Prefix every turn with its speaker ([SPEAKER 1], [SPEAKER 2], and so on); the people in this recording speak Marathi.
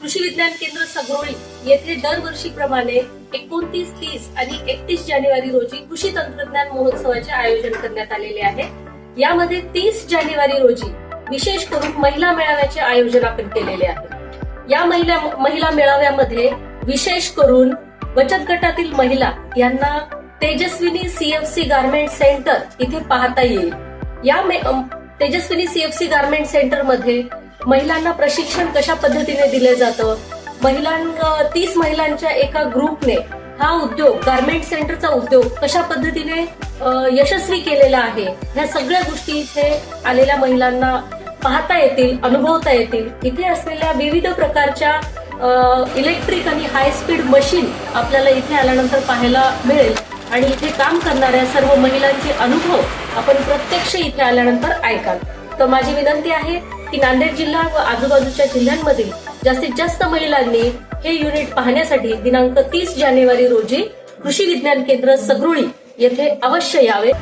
[SPEAKER 1] कृषी विज्ञान केंद्र सगरोळी येथे दरवर्षीप्रमाणे एकोणतीस तीस आणि एकतीस जानेवारी रोजी कृषी तंत्रज्ञान महोत्सवाचे आयोजन करण्यात आलेले आहे. यामध्ये तीस जानेवारी रोजी विशेष करून महिला मेळाव्याचे आयोजन आपण केलेले आहे. या महिला महिला मेळाव्यामध्ये विशेष करून बचत गटातील महिला यांना तेजस्विनी सीएफसी गार्मेंट सेंटर इथे पाहता येईल. या तेजस्विनी सीएफसी गार्मेंट सेंटरमध्ये महिलांना प्रशिक्षण कशा पद्धतीने दिलं जातं? महिलां तीस महिलांच्या एका ग्रुपने हा उद्योग गार्मेंट सेंटरचा उद्योग कशा पद्धतीने यशस्वी केलेला आहे? ह्या सगळ्या गोष्टी इथे आलेल्या महिलांना पाहता येतील अनुभवता येतील. इथे असलेल्या विविध प्रकारच्या इलेक्ट्रिक आणि हाय स्पीड मशीन आपल्याला इथे आल्यानंतर पाहायला मिळेल. आणि इथे काम करणाऱ्या सर्व महिलांचे अनुभव आपण प्रत्यक्ष इथे आल्यानंतर ऐकाल. तर माझी विनंती आहे की नांदेड जिल्हा व आजूबाजूच्या जिल्ह्यांमधील जास्तीत जास्त महिलांनी हे युनिट पाहण्यासाठी दिनांक तीस जानेवारी रोजी कृषी विज्ञान केंद्र सगरुळी येथे अवश्य यावे.